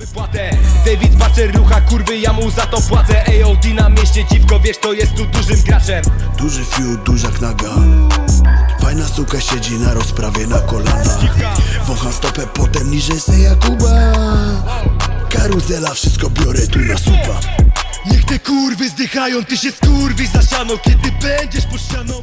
wypłatę. David Butcher rucha kurwy, ja mu za to płacę. AOD na mieście, dziwko wiesz, to jest tu dużym graczem. Duży fiut, duża knaga Fajna suka siedzi na rozprawie na kolanach Wącham stopę potem niżej se Jakuba. Karuzela, wszystko biorę tu na supa. Niech te kurwy zdychają, ty się skurwi za siano Kiedy będziesz pod ścianą.